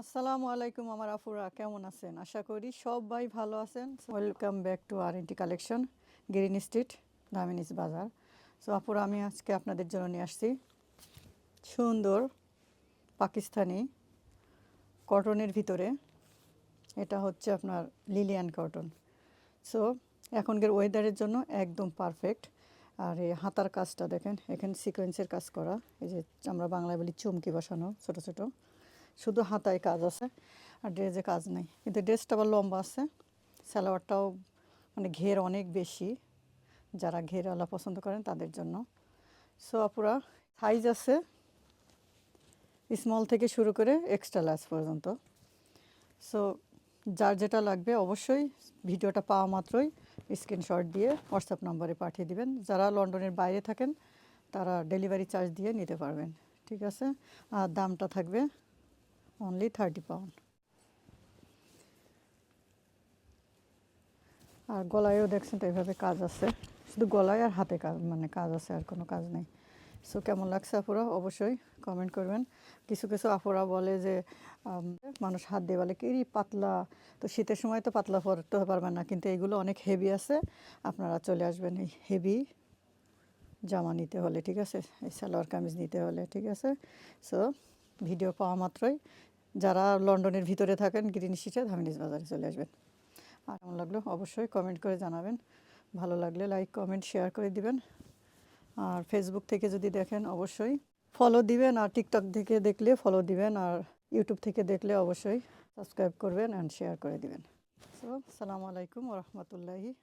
আসসালামু আলাইকুম আমার আফুরা, কেমন আছেন? আশা করি সবাই ভালো আছেন। Welcome back to R N T collection green street দামিনিস বাজার সো আপুরা আমি আজকে আপনাদের জন্য নিয়ে আসছি সুন্দর পাকিস্তানি কটনের ভিতরে। এটা হচ্ছে আপনার লিলিয়ান কটন সো এখনকার ওয়েদারের জন্য একদম পারফেক্ট আর এই হাতার কাজটা দেখেন, এখানে সিকোয়েন্সের কাজ করা। এই যে আমরা বাংলায় বলি চুমকি বসানো, ছোট ছোট। শুধু হাতায় কাজ আছে আর ড্রেসে কাজ নেই। কিন্তু ড্রেসটা আবার লম্বা আছে। সালোয়ারটাও মানে ঘের অনেক বেশি। যারা ঘেরওয়ালা পছন্দ করেন তাদের জন্য। সো আপুরা সাইজ আছে স্মল থেকে শুরু করে এক্সট্রা লার্জ পর্যন্ত। সো যার যেটা লাগবে অবশ্যই ভিডিওটা পাওয়া মাত্রই স্ক্রিনশট দিয়ে হোয়াটসঅ্যাপ নম্বরে পাঠিয়ে দিবেন। যারা লন্ডনের বাইরে থাকেন, তারা ডেলিভারি চার্জ দিয়ে নিতে পারবেন। ঠিক আছে? আর দামটা থাকবে অনলি থার্টি পাউন্ড আর গলায়ও দেখছেন তো এইভাবে কাজ আছে। শুধু গলায় আর হাতে কাজ মানে কাজ আছে, আর কোনো কাজ নেই। সো কেমন লাগছে আপুরা অবশ্যই কমেন্ট করবেন। কিছু কিছু আপুরা বলে যে মানুষ হাত দিয়ে বলে কি পাতলা। তো শীতের সময় তো পাতলা পরতে পারবেন না, কিন্তু এইগুলো অনেক হেভি আছে। আপনারা চলে আসবেন এই হেভি জামা নিতে হলে, ঠিক আছে? এই সালোয়ার কামিজ নিতে হলে, ঠিক আছে? সো ভিডিও পাওয়া মাত্রই। যারা লন্ডনের ভিতরে থাকেন, গ্রিন শিটে ধামিনিজ বাজারে চলে আসবেন। আর কেমন লাগল? অবশ্যই কমেন্ট করে জানাবেন। ভালো লাগলে লাইক কমেন্ট শেয়ার করে দিবেন। আর ফেসবুক থেকে যদি দেখেন, অবশ্যই ফলো দিবেন। আর টিকটক থেকে দেখলে ফলো দিবেন। আর ইউটিউব থেকে দেখলে অবশ্যই সাবস্ক্রাইব করবেন অ্যান্ড শেয়ার করে দিবেন। সো সালামু আলাইকুম রহমতুল্লাহি।